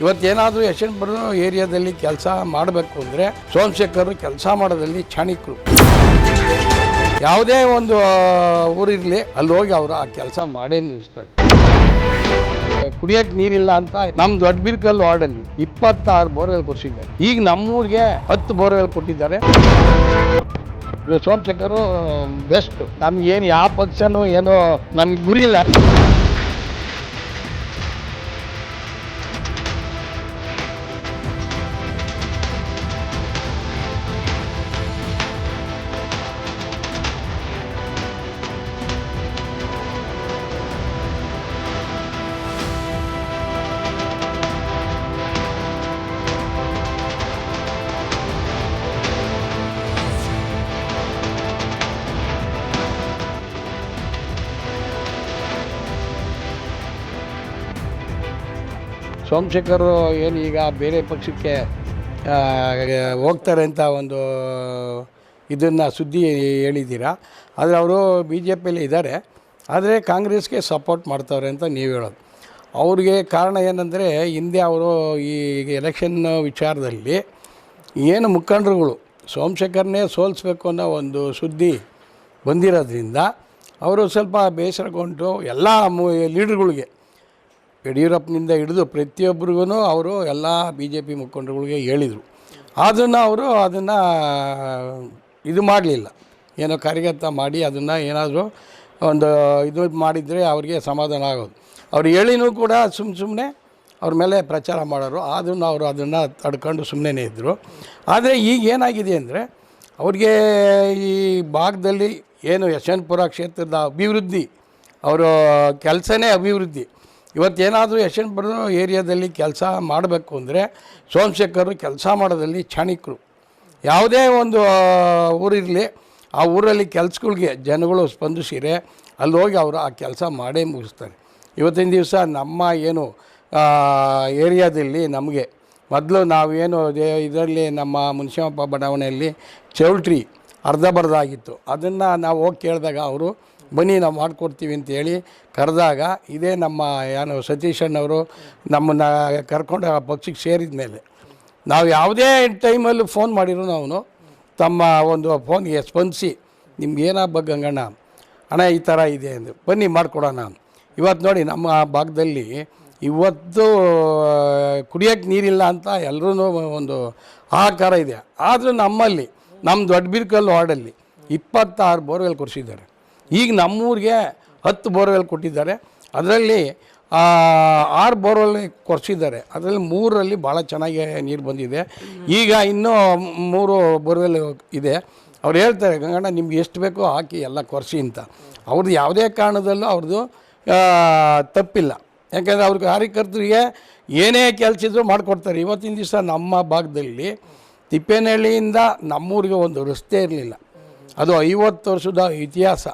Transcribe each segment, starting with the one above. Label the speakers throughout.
Speaker 1: ಇವತ್ತೇನಾದರೂ ಯಶವಂತಪುರ ಏರಿಯಾದಲ್ಲಿ ಕೆಲಸ ಮಾಡಬೇಕು ಅಂದರೆ ಸೋಮಶೇಖರ್ ಕೆಲಸ ಮಾಡೋದಲ್ಲಿ ಚಾಣಿಕರು. ಯಾವುದೇ ಒಂದು ಊರಿರಲಿ ಅಲ್ಲಿ ಹೋಗಿ ಅವರು ಆ ಕೆಲಸ ಮಾಡೇ ನಿಲ್ಲಿಸ್ತಾರೆ. ಕುಡಿಯೋಕ್ಕೆ ನೀರಿಲ್ಲ ಅಂತ ನಮ್ಮ ದೊಡ್ಡ ಬಿರ್ಕಲ್ ವಾರ್ಡಲ್ಲಿ ಇಪ್ಪತ್ತಾರು ಬೋರ್ವೆಲ್ ಕೊಡಿಸಿದ್ದಾರೆ. ಈಗ ನಮ್ಮೂರಿಗೆ ಹತ್ತು ಬೋರ್ವೆಲ್ ಕೊಟ್ಟಿದ್ದಾರೆ. ಸೋಮಶೇಖರು ಬೆಸ್ಟ್. ನಮ್ಗೇನು ಯಾವ ಪಕ್ಷನೂ ಏನೋ ನಮ್ಗೆ ಗುರಿ ಸೋಮಶೇಖರ್ ಏನು ಈಗ ಬೇರೆ ಪಕ್ಷಕ್ಕೆ ಹೋಗ್ತಾರೆ ಅಂತ ಒಂದು, ಇದನ್ನು ಸುದ್ದಿ ಹೇಳಿದ್ದೀರಾ? ಆದರೆ ಅವರು ಬಿ ಜೆ ಪಿಯಲ್ಲಿ ಇದ್ದಾರೆ. ಆದರೆ ಕಾಂಗ್ರೆಸ್ಗೆ ಸಪೋರ್ಟ್ ಮಾಡ್ತಾವ್ರೆ ಅಂತ ನೀವು ಹೇಳೋದು. ಅವ್ರಿಗೆ ಕಾರಣ ಏನಂದರೆ, ಹಿಂದೆ ಅವರು ಈ ಎಲೆಕ್ಷನ್ ವಿಚಾರದಲ್ಲಿ ಏನು ಮುಖಂಡರುಗಳು ಸೋಮಶೇಖರ್ನೇ ಸೋಲಿಸ್ಬೇಕು ಅನ್ನೋ ಒಂದು ಸುದ್ದಿ ಬಂದಿರೋದ್ರಿಂದ, ಅವರು ಸ್ವಲ್ಪ ಬೇಸರಗೊಂಡು ಎಲ್ಲ ಲೀಡರ್ಗಳಿಗೆ ಯಡಿಯೂರಪ್ಪನಿಂದ ಹಿಡಿದು ಪ್ರತಿಯೊಬ್ಬರಿಗೂ ಅವರು ಎಲ್ಲ ಬಿ ಜೆ ಪಿ ಮುಖಂಡರುಗಳಿಗೆ ಹೇಳಿದರು. ಅದನ್ನು ಅವರು ಅದನ್ನು ಇದು ಮಾಡಲಿಲ್ಲ. ಏನೋ ಕಾರ್ಯಗತ ಮಾಡಿ ಅದನ್ನು ಏನಾದರೂ ಒಂದು ಇದು ಮಾಡಿದರೆ ಅವರಿಗೆ ಸಮಾಧಾನ ಆಗೋದು. ಅವ್ರು ಹೇಳಿನೂ ಕೂಡ ಸುಮ್ಮ ಸುಮ್ಮನೆ ಅವ್ರ ಮೇಲೆ ಪ್ರಚಾರ ಮಾಡೋರು. ಆದ್ರೂ ಅವರು ಅದನ್ನು ತಡ್ಕೊಂಡು ಸುಮ್ಮನೆ ಇದ್ದರು ಆದರೆ ಈಗ ಏನಾಗಿದೆ ಅಂದರೆ ಅವ್ರಿಗೆ ಈ ಭಾಗದಲ್ಲಿ ಏನು ಯಶವಂತಪುರ ಕ್ಷೇತ್ರದ ಅಭಿವೃದ್ಧಿ, ಅವರ ಕೆಲಸನೇ ಅಭಿವೃದ್ಧಿ. ಇವತ್ತೇನಾದರೂ ಯಶವಂತಪುರ ಏರಿಯಾದಲ್ಲಿ ಕೆಲಸ ಮಾಡಬೇಕು ಅಂದರೆ ಸೋಮಶೇಖರ್ ಕೆಲಸ ಮಾಡೋದಲ್ಲಿ ಚಾಣಿಕರು. ಯಾವುದೇ ಒಂದು ಊರಿರಲಿ ಆ ಊರಲ್ಲಿ ಕೆಲಸಗಳಿಗೆ ಜನಗಳು ಸ್ಪಂದಿಸಿರೆ ಅಲ್ಲಿ ಹೋಗಿ ಅವರು ಆ ಕೆಲಸ ಮಾಡೇ ಮುಗಿಸ್ತಾರೆ. ಇವತ್ತಿನ ದಿವಸ ನಮ್ಮ ಏನು ಏರಿಯಾದಲ್ಲಿ ನಮಗೆ ಮೊದಲು ನಾವೇನು ಇದರಲ್ಲಿ ನಮ್ಮ ಮುನಿಸಮಪ್ಪ ಬಡಾವಣೆಯಲ್ಲಿ ಚೌಲ್ಟ್ರಿ ಅರ್ಧ ಬರ್ಧ ಆಗಿತ್ತು ಅದನ್ನು ನಾವು ಹೋಗಿ ಕೇಳಿದಾಗ ಅವರು ಬನ್ನಿ ನಾವು ಮಾಡಿಕೊಡ್ತೀವಿ ಅಂತೇಳಿ ಕರೆದಾಗ ಇದೇ ನಮ್ಮ ಏನು ಸತೀಶ್ ಅಣ್ಣವರು ನಮ್ಮನ್ನು ಕರ್ಕೊಂಡು ಆ ಪಕ್ಷಕ್ಕೆ ಸೇರಿದ ಮೇಲೆ. ನಾವು ಯಾವುದೇ ಟೈಮಲ್ಲಿ ಫೋನ್ ಮಾಡಿರೋ ಅವನು ತಮ್ಮ ಒಂದು ಫೋನ್ಗೆ ಸ್ಪಂದಿಸಿ, ನಿಮ್ಗೆ ಏನಾಗಬೇಕು ಗಂಗಣ್ಣ? ಅಣ್ಣ, ಈ ಥರ ಇದೆ ಅಂದರು ಬನ್ನಿ ಮಾಡಿಕೊಡೋಣ. ಇವತ್ತು ನೋಡಿ ನಮ್ಮ ಭಾಗದಲ್ಲಿ ಇವತ್ತು ಕುಡಿಯೋಕ್ಕೆ ನೀರಿಲ್ಲ ಅಂತ ಎಲ್ಲರೂ ಒಂದು ಆಕಾರ ಇದೆ. ಆದರೂ ನಮ್ಮಲ್ಲಿ ನಮ್ಮ ದೊಡ್ಡ ಬಿರ್ಕಲ್ ವಾರ್ಡಲ್ಲಿ ಇಪ್ಪತ್ತಾರು ಬೋರ್ವೆಲ್ ಕೊಡಿಸಿದ್ದಾರೆ ಈಗ ನಮ್ಮೂರಿಗೆ ಹತ್ತು ಬೋರ್ವೆಲ್ ಕೊಟ್ಟಿದ್ದಾರೆ. ಅದರಲ್ಲಿ ಆರು ಬೋರ್ವೆಲ್ ಕೊರೆಸಿದ್ದಾರೆ. ಅದರಲ್ಲಿ ಮೂರರಲ್ಲಿ ಭಾಳ ಚೆನ್ನಾಗಿ ನೀರು ಬಂದಿದೆ. ಈಗ ಇನ್ನೂ ಮೂರು ಬೋರ್ವೆಲ್ ಇದೆ. ಅವ್ರು ಹೇಳ್ತಾರೆ, ಗಂಗಣ್ಣ, ನಿಮ್ಗೆ ಎಷ್ಟು ಬೇಕೋ ಹಾಕಿ ಎಲ್ಲ ಕೊರೆಸಿ ಅಂತ. ಅವ್ರದ್ದು ಯಾವುದೇ ಕಾರಣದಲ್ಲೂ ಅವ್ರದ್ದು ತಪ್ಪಿಲ್ಲ. ಯಾಕೆಂದರೆ ಅವ್ರ ಕಾರ್ಯಕರ್ತರಿಗೆ ಏನೇ ಕೆಲಸ ಇದ್ದರೂ ಮಾಡಿಕೊಡ್ತಾರೆ. ಇವತ್ತಿನ ದಿವಸ ನಮ್ಮ ಭಾಗದಲ್ಲಿ ತಿಪ್ಪೇನಹಳ್ಳಿಯಿಂದ ನಮ್ಮೂರಿಗೆ ಒಂದು ರಸ್ತೆ ಇರಲಿಲ್ಲ. ಅದು ಐವತ್ತು ವರ್ಷದ ಇತಿಹಾಸ.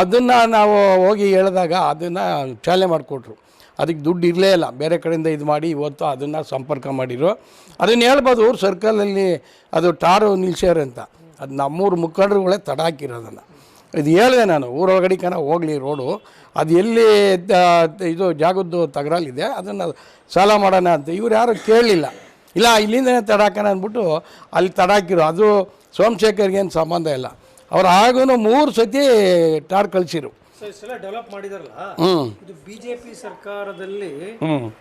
Speaker 1: ಅದನ್ನು ನಾವು ಹೋಗಿ ಹೇಳಿದಾಗ ಅದನ್ನು ಚಾಲನೆ ಮಾಡಿಕೊಟ್ರು. ಅದಕ್ಕೆ ದುಡ್ಡು ಇರಲೇ ಇಲ್ಲ. ಬೇರೆ ಕಡೆಯಿಂದ ಇದು ಮಾಡಿ ಇವತ್ತು ಅದನ್ನು ಸಂಪರ್ಕ ಮಾಡಿರು ಅದನ್ನು ಹೇಳ್ಬೋದು ಸರ್ಕಲಲ್ಲಿ ಅದು ಟಾರು ನಿಲ್ಸ್ಯಾರ ಅಂತ. ಅದು ನಮ್ಮೂರು ಮುಖಂಡರುಗಳೇ ತಡ ಹಾಕಿರೋದನ್ನು ಇದು ಹೇಳಿದೆ ನಾನು, ಊರೊಳಗಡೆ ಕನ ಹೋಗಲಿ ರೋಡು. ಅದು ಎಲ್ಲಿ ಇದು ಜಾಗದ್ದು ತಗರಲ್ಲಿದೆ ಅದನ್ನು ಸಾಲ ಮಾಡೋಣ ಅಂತ. ಇವ್ರು ಯಾರು ಕೇಳಲಿಲ್ಲ ಇಲ್ಲ, ಇಲ್ಲಿಂದನೇ ತಡಾಕೋಣ ಅಂದ್ಬಿಟ್ಟು ಅಲ್ಲಿ ತಡಾಕಿರು ಅದು ಸೋಮಶೇಖರ್ಗೇನು ಸಂಬಂಧ ಇಲ್ಲ. ಅವ್ರು ಆಗೂ ಮೂರು ಸತಿ ಟಾರ್ ಕಳಿಸಿರು.
Speaker 2: ಡೆವಲಪ್ ಮಾಡಿದಾರಲ್ಲ? ಇದು ಬಿಜೆಪಿ ಸರ್ಕಾರದಲ್ಲಿ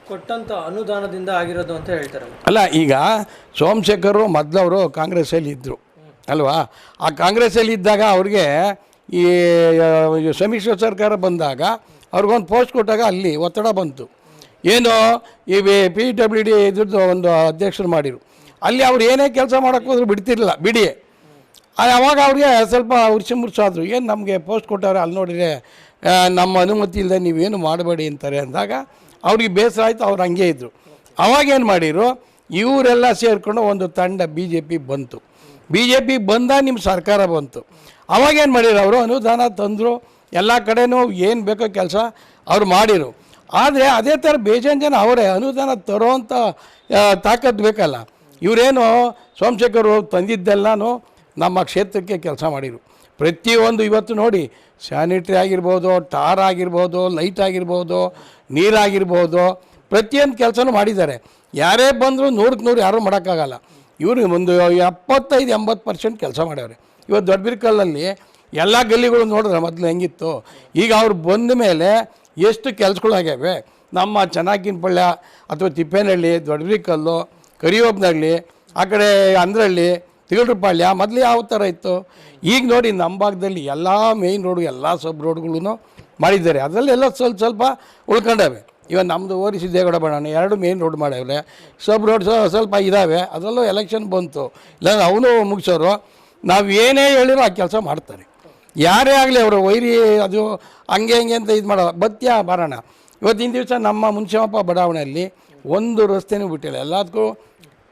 Speaker 2: ಕೊಟ್ಟಂತ ಅನುದಾನದಿಂದ ಆಗಿರೋದು ಅಂತ ಹೇಳ್ತಾರೆ
Speaker 1: ಅಲ್ಲ ಈಗ ಸೋಮಶೇಖರ್ ಮೊದಲವರು ಕಾಂಗ್ರೆಸ್ಸಲ್ಲಿ ಇದ್ದರು ಅಲ್ವಾ? ಆ ಕಾಂಗ್ರೆಸ್ಸಲ್ಲಿ ಇದ್ದಾಗ ಅವ್ರಿಗೆ ಈ ಸಮಿಶ್ರ ಸಮ್ಮಿಶ್ರ ಸರ್ಕಾರ ಬಂದಾಗ ಅವ್ರಿಗೊಂದು ಪೋಸ್ಟ್ ಕೊಟ್ಟಾಗ ಅಲ್ಲಿ ಒತ್ತಡ ಬಂತು. ಏನು? ಈ ಪಿ ಡಬ್ಲ್ಯೂ ಡಿ ಇದ್ರದ್ದು ಒಂದು ಅಧ್ಯಕ್ಷರು ಮಾಡಿರು. ಅಲ್ಲಿ ಅವ್ರು ಏನೇ ಕೆಲಸ ಮಾಡೋಕ್ಕೋದ್ರು ಬಿಡ್ತಿರಲಿಲ್ಲ. ಬಿಡಿ. ಅವಾಗ ಅವ್ರಿಗೆ ಸ್ವಲ್ಪ ಉರ್ಸಿ ಮುರ್ಸಾದ್ರು ಏನು ನಮಗೆ ಪೋಸ್ಟ್ ಕೊಟ್ಟವ್ರೆ ಅಲ್ಲಿ ನೋಡಿದ್ರೆ ನಮ್ಮ ಅನುಮತಿ ಇಲ್ಲದೆ ನೀವೇನು ಮಾಡಬೇಡಿ ಅಂತಾರೆ ಅಂದಾಗ ಅವ್ರಿಗೆ ಬೇಸರ ಆಯಿತು, ಅವ್ರು ಹಂಗೆ ಇದ್ದರು ಅವಾಗೇನು ಮಾಡಿದ್ರು, ಇವರೆಲ್ಲ ಸೇರಿಕೊಂಡು ಒಂದು ತಂಡ ಬಿ ಜೆ ಪಿ ಬಂತು. ಬಿ ಜೆ ಪಿ ಬಂದ ನಿಮ್ಮ ಸರ್ಕಾರ ಬಂತು. ಅವಾಗೇನು ಮಾಡಿರು ಅವರು, ಅನುದಾನ ತಂದರು, ಎಲ್ಲ ಕಡೆನೂ ಏನು ಬೇಕೋ ಕೆಲಸ ಅವ್ರು ಮಾಡಿರು. ಆದರೆ ಅದೇ ಥರ ಬೇಜಾನ್ ಜನ ಅವರೇ, ಅನುದಾನ ತರೋವಂಥ ತಾಕತ್ತು ಬೇಕಲ್ಲ. ಇವರೇನು ಸೋಮಶೇಖರ್ ತಂದಿದ್ದೆಲ್ಲನೂ ನಮ್ಮ ಕ್ಷೇತ್ರಕ್ಕೆ ಕೆಲಸ ಮಾಡಿದರು ಪ್ರತಿಯೊಂದು ಇವತ್ತು ನೋಡಿ, ಸ್ಯಾನಿಟ್ರಿ ಆಗಿರ್ಬೋದು, ಟಾರ್ ಆಗಿರ್ಬೋದು, ಲೈಟ್ ಆಗಿರ್ಬೋದು ನೀರಾಗಿರ್ಬೋದು ಪ್ರತಿಯೊಂದು ಕೆಲಸನೂ ಮಾಡಿದ್ದಾರೆ. ಯಾರೇ ಬಂದರೂ ನೂರಕ್ಕೆ ನೂರು ಯಾರೂ ಮಾಡೋಕ್ಕಾಗಲ್ಲ. ಇವರು ಒಂದು ಎಪ್ಪತ್ತೈದು, ಎಂಬತ್ತು ಪರ್ಸೆಂಟ್ ಕೆಲಸ ಮಾಡ್ಯವ್ರೆ. ಇವತ್ತು ದೊಡ್ಡಬಿರ್ಕಲ್ಲಲ್ಲಿ ಎಲ್ಲ ಗಲ್ಲಿಗಳು ನೋಡಿದ್ರೆ ಮೊದಲು ಹೆಂಗಿತ್ತು. ಈಗ ಅವ್ರು ಬಂದ ಮೇಲೆ ಎಷ್ಟು ಕೆಲಸಗಳಾಗ್ಯಾವೆ ನಮ್ಮ ಚೆನ್ನಾಗಿನಪಳ್ಳ ಅಥವಾ ತಿಪ್ಪೇನಹಳ್ಳಿ, ದೊಡ್ಡಬಿರಿಕಲ್ಲು, ಕರಿಯೋಬ್ನಹಳ್ಳಿ, ಆ ಕಡೆ ಅಂದ್ರಳ್ಳಿ ತಿಗಳ್ರಪಾಳ್ಯ ಮೊದಲು ಯಾವ ಥರ ಇತ್ತು? ಈಗ ನೋಡಿ ನಮ್ಮ ಭಾಗದಲ್ಲಿ ಎಲ್ಲ ಮೇಯ್ನ್ ರೋಡು ಎಲ್ಲ ಸಬ್ ರೋಡ್ಗಳೂ ಮಾಡಿದ್ದಾರೆ. ಅದರಲ್ಲೆಲ್ಲ ಸ್ವಲ್ಪ ಸ್ವಲ್ಪ ಉಳ್ಕೊಂಡವೆ. ಇವಾಗ ನಮ್ಮದು ಓರಿ ಸಿದ್ದೇಗೌಡ ಬಣ್ಣ ಎರಡು ಮೇನ್ ರೋಡ್ ಮಾಡವ್ರೆ ಸಬ್ ರೋಡ್ ಸ್ವಲ್ಪ ಇದ್ದಾವೆ ಅದರಲ್ಲೂ ಎಲೆಕ್ಷನ್ ಬಂತು. ಇಲ್ಲ, ಅವನು ಮುಗಿಸೋರು. ನಾವು ಏನೇ ಹೇಳಿರೋ ಆ ಕೆಲಸ ಮಾಡ್ತಾರೆ. ಯಾರೇ ಆಗಲಿ ಅವರು ವೈರಿ ಅದು ಹಂಗೆ ಹಂಗೆ ಅಂತ ಇದು ಮಾಡೋ ಬತ್ಯ ಬರೋಣ ಇವತ್ತಿನ ದಿವಸ ನಮ್ಮ ಮುನ್ಸಿಮಪ್ಪ ಬಡಾವಣೆಯಲ್ಲಿ ಒಂದು ರಸ್ತೆನೂ ಬಿಟ್ಟಿಲ್ಲ. ಎಲ್ಲದಕ್ಕೂ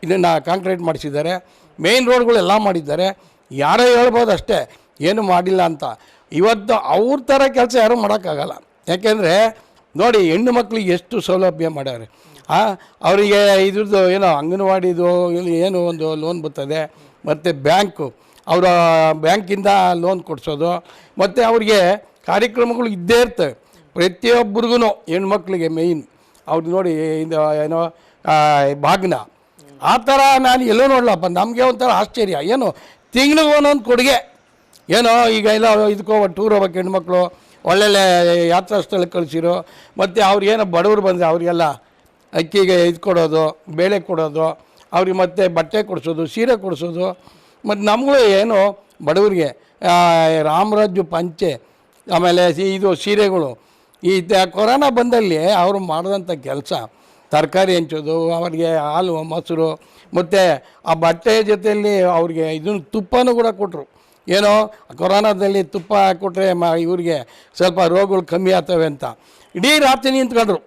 Speaker 1: ಇದನ್ನು ಕಾಂಕ್ರೀಟ್ ಮಾಡಿಸಿದ್ದಾರೆ. ಮೇನ್ ರೋಡ್ಗಳೆಲ್ಲ ಮಾಡಿದ್ದಾರೆ. ಯಾರೇ ಹೇಳ್ಬೋದು ಅಷ್ಟೇ, ಏನು ಮಾಡಿಲ್ಲ ಅಂತ. ಇವತ್ತು ಅವ್ರ ಥರ ಕೆಲಸ ಯಾರೂ ಮಾಡೋಕ್ಕಾಗಲ್ಲ. ಯಾಕೆಂದರೆ, ನೋಡಿ, ಹೆಣ್ಣು ಮಕ್ಕಳಿಗೆ ಎಷ್ಟು ಸೌಲಭ್ಯ ಮಾಡ್ಯಾರೆ ಅವರಿಗೆ ಇದ್ರದ್ದು ಏನೋ ಅಂಗನವಾಡಿದು ಏನು ಒಂದು ಲೋನ್ ಬರ್ತದೆ, ಮತ್ತು ಬ್ಯಾಂಕು. ಅವರ ಬ್ಯಾಂಕಿಂದ ಲೋನ್ ಕೊಡಿಸೋದು, ಮತ್ತು ಅವ್ರಿಗೆ ಕಾರ್ಯಕ್ರಮಗಳು ಇದ್ದೇ ಇರ್ತವೆ. ಪ್ರತಿಯೊಬ್ಬರಿಗೂ ಹೆಣ್ಮಕ್ಳಿಗೆ ಮೇಯ್ನ್ ಅವ್ರು ನೋಡಿ, ಇದು ಏನೋ ಭಾಗ್ನ. ಆ ಥರ ನಾನು ಎಲ್ಲೋ ನೋಡಲಪ್ಪ, ನಮಗೆ ಒಂಥರ ಆಶ್ಚರ್ಯ. ಏನು, ತಿಂಗಳಿಗೆ ಒಂದೊಂದು ಕೊಡುಗೆ. ಏನೋ, ಈಗ ಎಲ್ಲ ಇದಕ್ಕೋ ಟೂರ್ ಹೋಗ್ಬೇಕು ಹೆಣ್ಮಕ್ಳು, ಒಳ್ಳೊಳ್ಳೆ ಯಾತ್ರಾ ಸ್ಥಳಕ್ಕೆ ಕಳಿಸಿರೋ. ಮತ್ತು ಅವ್ರು ಏನೋ ಬಡವರು ಬಂದರೆ ಅವರಿಗೆಲ್ಲ ಅಕ್ಕಿಗೆ ಇದು ಕೊಡೋದು, ಬೇಳೆ ಕೊಡೋದು, ಅವ್ರಿಗೆ ಮತ್ತೆ ಬಟ್ಟೆ ಕೊಡಿಸೋದು, ಸೀರೆ ಕೊಡಿಸೋದು. ಮತ್ತು ನಮಗೂ ಏನು, ಬಡವರಿಗೆ ರಾಮರಾಜು ಪಂಚೆ, ಆಮೇಲೆ ಇದು ಸೀರೆಗಳು. ಈ ಕೊರೋನಾ ಬಂದಲ್ಲಿ ಅವರು ಮಾಡಿದಂಥ ಕೆಲಸ ತರಕಾರಿ ಹಂಚೋದು, ಅವರಿಗೆ ಹಾಲು, ಮೊಸರು, ಮತ್ತು ಆ ಬಟ್ಟೆ ಜೊತೆಯಲ್ಲಿ ಅವ್ರಿಗೆ ಇದನ್ನು ತುಪ್ಪನೂ ಕೂಡ ಕೊಟ್ಟರು ಏನೋ, ಕೊರೋನಾದಲ್ಲಿ ತುಪ್ಪ ಕೊಟ್ಟರೆ ಮ, ಇವ್ರಿಗೆ ಸ್ವಲ್ಪ ರೋಗಗಳು ಕಮ್ಮಿ ಆಗ್ತವೆ ಅಂತ. ಇಡೀ ರಾತ್ರಿ ನಿಂತ್ಕೊಂಡ್ರು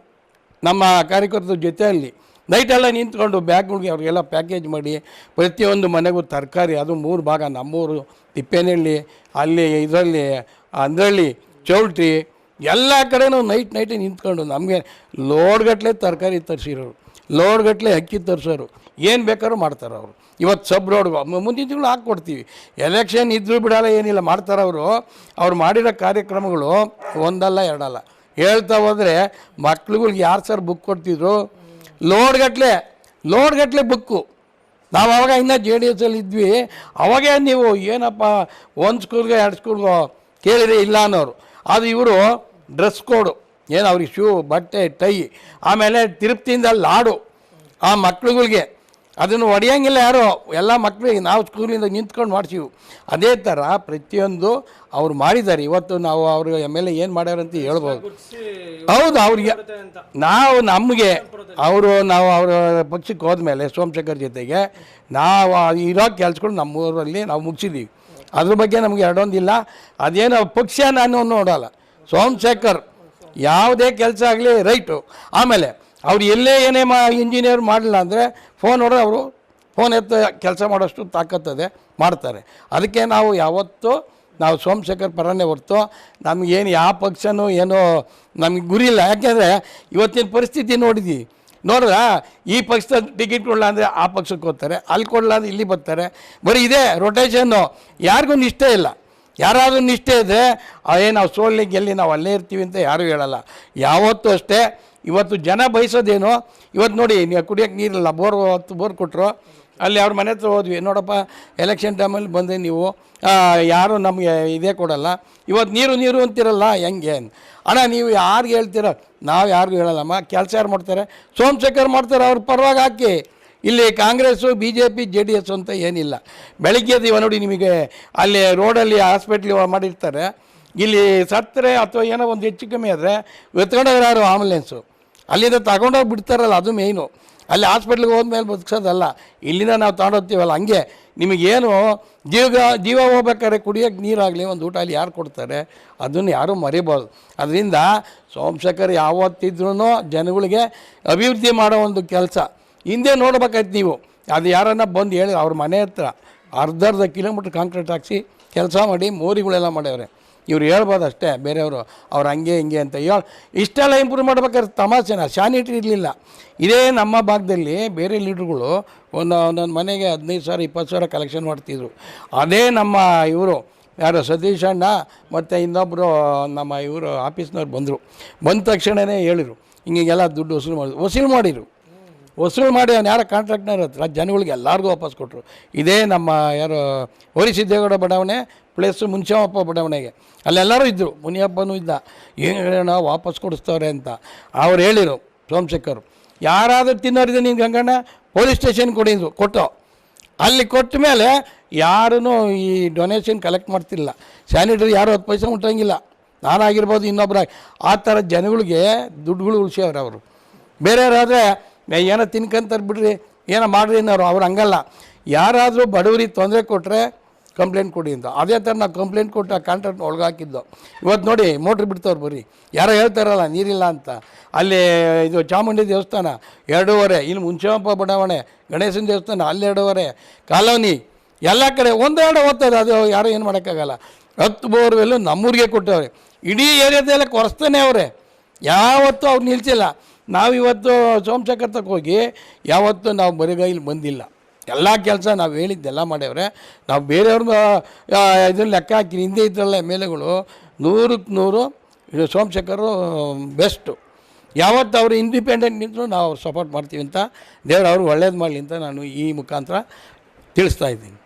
Speaker 1: ನಮ್ಮ ಕಾರ್ಯಕರ್ತರ ಜೊತೆಯಲ್ಲಿ. ನೈಟೆಲ್ಲ ನಿಂತ್ಕೊಂಡು ಬ್ಯಾಗ್ಗಳಿಗೆ ಅವ್ರಿಗೆಲ್ಲ ಪ್ಯಾಕೇಜ್ ಮಾಡಿ, ಪ್ರತಿಯೊಂದು ಮನೆಗೂ ತರಕಾರಿ, ಅದು ಮೂರು ಭಾಗ ನಮ್ಮೂರು ತಿಪ್ಪೇನಹಳ್ಳಿ, ಅಲ್ಲಿ ಇದರಲ್ಲಿ, ಅಂದ್ರಳ್ಳಿ, ಚೌಲ್ಟ್ರಿ ಎಲ್ಲ ಕಡೆನೂ ನೈಟ್ ನೈಟೇ ನಿಂತ್ಕೊಂಡು ನಮಗೆ ಲೋಡ್ಗಟ್ಟಲೆ ತರಕಾರಿ ತರಿಸಿರೋರು ಲೋಡ್ಗಟ್ಟಲೆ ಅಕ್ಕಿ ತರಿಸೋರು, ಏನು ಬೇಕಾದ್ರೂ ಮಾಡ್ತಾರೆ ಅವರು. ಇವತ್ತು ಸಬ್ ರೋಡ್ ಮುಂದಿನ ತಿಂಗಳು ಹಾಕ್ಕೊಡ್ತೀವಿ. ಎಲೆಕ್ಷನ್ ಇದ್ದರೂ ಬಿಡಲ್ಲ, ಏನಿಲ್ಲ, ಮಾಡ್ತಾರೆ ಅವರು. ಅವ್ರು ಮಾಡಿರೋ ಕಾರ್ಯಕ್ರಮಗಳು ಒಂದಲ್ಲ, ಎರಡಲ್ಲ. ಹೇಳ್ತಾ ಹೋದರೆ ಮಕ್ಳುಗಳಿಗೆ ಯಾರು ಸರ್ ಬುಕ್ ಕೊಡ್ತಿದ್ರು? ಲೋಡ್ಗಟ್ಟಲೆ ಲೋಡ್ಗಟ್ಟಲೆ ಬುಕ್ಕು ನಾವು ಅವಾಗ ಇನ್ನೂ ಜೆ ಡಿ ಎಸ್ಸಲ್ಲಿ ಇದ್ವಿ. ಅವಾಗೇ ನೀವು ಏನಪ್ಪ, ಒಂದು ಸ್ಕೂಲ್ಗೆ ಎರಡು ಸ್ಕೂಲ್ಗೋ ಕೇಳಿದ್ರೆ ಇಲ್ಲ ಅನ್ನೋರು. ಅದು ಇವರು ಡ್ರೆಸ್ ಕೋಡು. ಏನು ಅವ್ರಿಗೆ ಶೂ, ಬಟ್ಟೆ, ಟೈ, ಆಮೇಲೆ ತಿರುಪ್ತಿಯಿಂದ ಲಾಡು ಆ ಮಕ್ಳುಗಳಿಗೆ. ಅದನ್ನು ಹೊಡೆಯೋಂಗಿಲ್ಲ ಯಾರು, ಎಲ್ಲ ಮಕ್ಕಳಿಗೆ ನಾವು ಸ್ಕೂಲಿಂದ ನಿಂತ್ಕೊಂಡು ಮಾಡ್ತೀವಿ ಅದೇ ಥರ ಪ್ರತಿಯೊಂದು ಅವ್ರು ಮಾಡಿದ್ದಾರೆ. ಇವತ್ತು ನಾವು ಅವರು ಎಂ ಎಲ್ ಎ ಏನು ಮಾಡ್ಯಾರಂತ ಹೇಳ್ಬೋದು. ಹೌದು, ಅವ್ರಿಗೆ ನಾವು ನಮಗೆ ಅವರು ನಾವು ಅವರ ಪಕ್ಷಕ್ಕೆ ಹೋದ್ಮೇಲೆ ಸೋಮಶೇಖರ್ ಜೊತೆಗೆ ನಾವು ಇರೋ ಕೆಲ್ಸಗಳು ನಮ್ಮೂರಲ್ಲಿ ನಾವು ಮುಗಿಸಿದ್ದೀವಿ ಅದ್ರ ಬಗ್ಗೆ ನಮಗೆ ಎರಡೊಂದಿಲ್ಲ. ಅದೇನೋ ಪಕ್ಷ ನಾನು ನೋಡೋಲ್ಲ. ಸೋಮಶೇಖರ್ ಯಾವುದೇ ಕೆಲಸ ಆಗಲಿ ರೈಟು. ಆಮೇಲೆ ಅವ್ರು ಎಲ್ಲೇ ಏನೇ ಮಾ ಇಂಜಿನಿಯರ್ ಮಾಡಲಿಲ್ಲ ಅಂದರೆ ಫೋನ್ ಹೊಡೆದ್ರೆ ಅವರು ಫೋನ್ ಎತ್ತ ಕೆಲಸ ಮಾಡೋಷ್ಟು ತಾಕತ್ತದೆ ಮಾಡ್ತಾರೆ. ಅದಕ್ಕೆ ನಾವು ಯಾವತ್ತೂ ನಾವು ಸೋಮಶೇಖರ್ ಪರನೇ ಹೊರ್ತು ನಮಗೇನು ಯಾವ ಪಕ್ಷನೂ ಏನೋ ನಮಗೆ ಗುರಿ ಇಲ್ಲ ಯಾಕೆಂದರೆ ಇವತ್ತಿನ ಪರಿಸ್ಥಿತಿ ನೋಡಿದ್ವಿ. ನೋಡ್ರ ಈ ಪಕ್ಷದ ಟಿಕೆಟ್ ಕೊಡಲ್ಲ ಅಂದರೆ ಆ ಪಕ್ಷಕ್ಕೆ ಹೋಗ್ತಾರೆ, ಅಲ್ಲಿ ಕೊಡಲ್ಲ ಅಂದರೆ ಇಲ್ಲಿ ಬರ್ತಾರೆ. ಬರೀ ಇದೆ ರೊಟೇಷನ್ನು ಯಾರಿಗೂ ನಿಷ್ಠೆ ಇಲ್ಲ. ಯಾರಾದರೂ ನಿಷ್ಠೆ ಇದ್ದರೆ ಅದೇ ನಾವು ಸೋಲ್ಲಿ ಗೆಲ್ಲಿ ನಾವು ಅಲ್ಲೇ ಇರ್ತೀವಿ ಅಂತ ಯಾರೂ ಹೇಳಲ್ಲ. ಯಾವತ್ತೂ ಅಷ್ಟೇ. ಇವತ್ತು ಜನ ಬಯಸೋದೇನು? ಇವತ್ತು ನೋಡಿ, ನೀವು ಕುಡಿಯೋಕ್ಕೆ ನೀರಿಲ್ಲ, ಬೋರ್, ಹತ್ತು ಬೋರ್ ಕೊಟ್ಟರು ಅಲ್ಲಿ ಅವ್ರ ಮನೆ ಹತ್ರ ಹೋದ್ವಿ. ನೋಡಪ್ಪ ಎಲೆಕ್ಷನ್ ಟೈಮಲ್ಲಿ ಬಂದೆ ನೀವು. ಯಾರು ನಮಗೆ ಇದೇ ಕೊಡಲ್ಲ. ಇವತ್ತು ನೀರು ನೀರು ಅಂತಿರಲ್ಲ ಹೆಂಗೆ ಅಣ್ಣ, ನೀವು ಯಾರಿಗೆ ಹೇಳ್ತೀರ? ನಾವು ಯಾರಿಗೂ ಹೇಳಲ್ಲಮ್ಮ. ಕೆಲಸ ಯಾರು ಮಾಡ್ತಾರೆ? ಸೋಮಶೇಖರ್ ಮಾಡ್ತಾರೆ, ಅವ್ರ ಪರವಾಗಿ ಹಾಕಿ. ಇಲ್ಲಿ Congress B J P J D S ಅಂತ ಏನಿಲ್ಲ. ಬೆಳಗ್ಗೆ ಇವ ನೋಡಿ ನಿಮಗೆ, ಅಲ್ಲಿ ರೋಡಲ್ಲಿ ಹಾಸ್ಪಿಟ್ಲ್ ಮಾಡಿರ್ತಾರೆ. ಇಲ್ಲಿ ಸತ್ತರೆ ಅಥವಾ ಏನೋ ಒಂದು ಹೆಚ್ಚು ಕಮ್ಮಿ ಆದರೆ ಎತ್ಕೊಂಡೋಗ್ರು ಆಂಬುಲೆನ್ಸು ಅಲ್ಲಿಂದ ತಗೊಂಡೋಗಿ ಬಿಡ್ತಾರಲ್ಲ, ಅದು ಮೇಯ್ನು ಅಲ್ಲಿ ಹಾಸ್ಪಿಟ್ಲಿಗೆ ಹೋದ್ಮೇಲೆ ಬದುಕ್ಸೋದಲ್ಲ. ಇಲ್ಲಿನ ನಾವು ತಗೊಂಡೋಗ್ತೀವಲ್ಲ ಹಂಗೆ. ನಿಮಗೇನು ಜೀವಗ ಜೀವ ಹೋಗ್ಬೇಕಾದ್ರೆ ಕುಡಿಯೋಕ್ಕೆ ನೀರಾಗಲಿ, ಒಂದು ಊಟ ಅಲ್ಲಿ ಯಾರು ಕೊಡ್ತಾರೆ, ಅದನ್ನು ಯಾರೂ ಮರಿಬೋದು ಅದರಿಂದ ಸೋಮಶೇಖರ್ ಯಾವತ್ತಿದ್ರೂ ಜನಗಳಿಗೆ ಅಭಿವೃದ್ಧಿ ಮಾಡೋ ಒಂದು ಕೆಲಸ. ಹಿಂದೆ ನೋಡ್ಬೇಕಾಯ್ತು ನೀವು. ಅದು ಯಾರನ್ನ ಬಂದು ಹೇಳಿ ಅವ್ರ ಮನೆ ಹತ್ರ ಅರ್ಧರ್ಧ ಅರ್ಧ ಕಿಲೋಮೀಟ್ರ್ ಕಾಂಕ್ರೀಟ್ ಹಾಕಿಸಿ, ಕೆಲಸ ಮಾಡಿ, ಮೋರಿಗಳೆಲ್ಲ ಮಾಡ್ಯವ್ರೆ. ಇವ್ರು ಹೇಳ್ಬೋದು ಅಷ್ಟೇ, ಬೇರೆಯವರು, ಅವ್ರು ಹಂಗೆ ಹಿಂಗೆ ಅಂತ ಹೇಳಿ, ಇಷ್ಟೆಲ್ಲ ಇಂಪ್ರೂವ್ ಮಾಡ್ಬೇಕಾದ್ರೆ ತಮಾಷೆನ ಶಾನಿಟಿ ಇರಲಿಲ್ಲ. ಇದೇ ನಮ್ಮ ಭಾಗದಲ್ಲಿ ಬೇರೆ ಲೀಡ್ರುಗಳು ಒಂದು, ಒಂದೊಂದು ಮನೆಗೆ ಹದಿನೈದು ಸಾವಿರ, ಇಪ್ಪತ್ತು ಸಾವಿರ ಕಲೆಕ್ಷನ್ ಮಾಡ್ತಿದ್ರು. ಅದೇ ನಮ್ಮ ಇವರು, ಯಾರು ಸತೀಶ್ ಅಣ್ಣ ಮತ್ತು ಇನ್ನೊಬ್ಬರು ನಮ್ಮ ಇವರು ಆಫೀಸ್ನವ್ರು ಬಂದರು. ಬಂದ ತಕ್ಷಣವೇ ಹೇಳಿದರು ಹಿಂಗೆಲ್ಲ ದುಡ್ಡು ವಸೂಲು ಮಾಡಿದ್ರು ವಸೂಲು ಮಾಡಿರು ವಸೂಲು ಮಾಡಿ ಅವ್ನು ಯಾರೋ ಕಾಂಟ್ರಾಕ್ಟ್ನರ್ ಹತ್ರ, ಜನಗಳಿಗೆ ಎಲ್ಲರಿಗೂ ವಾಪಸ್ ಕೊಟ್ಟರು ಇದೇ ನಮ್ಮ ಯಾರು ಸಿದ್ದೇಗೌಡ ಬಡಾವಣೆ, ಪ್ಲಸ್ ಮುನ್ಶಾಮಪ್ಪ ಬಡಾವಣೆಗೆ. ಅಲ್ಲೆಲ್ಲರೂ ಇದ್ದರು ಮುನಿಯಪ್ಪನೂ ಇದ್ದ. ಏನು ಹೇಳೋಣ ವಾಪಸ್ ಕೊಡಿಸ್ತವ್ರೆ ಅಂತ. ಅವ್ರು ಹೇಳಿರು, ಸೋಮಶೇಖರ್, ಯಾರಾದರೂ ತಿನ್ನೋರಿದೆ ನೀನು ಗಂಗಣ್ಣ, ಪೊಲೀಸ್ ಸ್ಟೇಷನ್ ಕೊಡಿದ್ರು ಕೊಟ್ಟು. ಅಲ್ಲಿ ಕೊಟ್ಟ ಮೇಲೆ ಯಾರೂ ಈ ಡೊನೇಷನ್ ಕಲೆಕ್ಟ್ ಮಾಡ್ತಿಲ್ಲ. ಸ್ಯಾನಿಟರಿ ಯಾರು ಹತ್ತು ಪೈಸೆ ಮುಟ್ಟಂಗಿಲ್ಲ. ನಾನಾಗಿರ್ಬೋದು ಇನ್ನೊಬ್ಬರಾಗಿ ಆ ಥರ ಜನಗಳಿಗೆ ದುಡ್ಡುಗಳು ಉಳಿಸ್ಯವ್ರು ಅವರು. ಬೇರೆಯವರಾದರೆ ಏನೋ ತಿನ್ಕಂತಾರೆ ಬಿಡ್ರಿ, ಏನೋ ಮಾಡ್ರಿ ಅನ್ನೋರು ಅವ್ರು ಹಂಗಲ್ಲ. ಯಾರಾದರೂ ಬಡವರಿಗೆ ತೊಂದರೆ ಕೊಟ್ಟರೆ ಕಂಪ್ಲೇಂಟ್ ಕೊಡಿ ಅಂತ. ಅದೇ ಥರ ನಾವು ಕಂಪ್ಲೇಂಟ್ ಕೊಟ್ಟು ಆ ಕಾಂಟ್ರಾಕ್ಟ್ ಒಳಗೆ ಹಾಕಿದ್ದು ಇವತ್ತು ನೋಡಿ ಮೋಟ್ರ್ ಬಿಡ್ತವ್ರು ಬರ್ರಿ ಯಾರೋ ಹೇಳ್ತಾರಲ್ಲ ನೀರಿಲ್ಲ ಅಂತ. ಅಲ್ಲಿ ಇದು ಚಾಮುಂಡಿ ದೇವಸ್ಥಾನ, ಎರಡೂವರೆ. ಇಲ್ಲಿ ಮುಂಚೆಪ್ಪ ಬಡಾವಣೆ, ಗಣೇಶನ ದೇವಸ್ಥಾನ, ಅಲ್ಲಿ ಎರಡೂವರೆ. ಕಾಲೋನಿ, ಎಲ್ಲ ಕಡೆ ಒಂದೆರಡು ಓದ್ತಾರೆ ಅದು ಯಾರೂ ಏನು ಮಾಡೋಕ್ಕಾಗಲ್ಲ. ಹತ್ತು ಬೋರ್ವೆಲ್ಲು ನಮ್ಮೂರಿಗೆ ಕೊಟ್ಟವ್ರೆ. ಇಡೀ ಏರಿಯಾದೆಲ್ಲ ಕೊರೆಸ್ತಾನೆ ಅವರೇ. ಯಾವತ್ತೂ ಅವ್ರು ನಿಲ್ಸಿಲ್ಲ. ನಾವಿವತ್ತು ಸೋಮಶೇಖರ್ ತಕ್ಕ ಹೋಗಿ ಯಾವತ್ತೂ ನಾವು ಬರಿಗೈಲಿ ಬಂದಿಲ್ಲ. ಎಲ್ಲ ಕೆಲಸ ನಾವು ಹೇಳಿದ್ದೆಲ್ಲ ಮಾಡ್ಯವ್ರೆ. ನಾವು ಬೇರೆಯವ್ರನ್ನ ಇದ್ರಲ್ಲಿ ಲೆಕ್ಕ ಹಾಕಿ, ಹಿಂದೆ ಇದ್ರಲ್ಲ ಎಂ ಎಲ್ ಎಗಳು ನೂರಕ್ಕೆ ನೂರು ಸೋಮಶೇಖರ್ ಬೆಸ್ಟು. ಯಾವತ್ತು ಅವರು ಇಂಡಿಪೆಂಡೆಂಟ್ ನಿಂತರೂ ನಾವು ಸಪೋರ್ಟ್ ಮಾಡ್ತೀವಿ ಅಂತ ದೇವ್ರು ಅವರು ಒಳ್ಳೇದು ಮಾಡಲಿ ಅಂತ ನಾನು ಈ ಮುಖಾಂತರ ತಿಳಿಸ್ತಾ ಇದ್ದೀನಿ.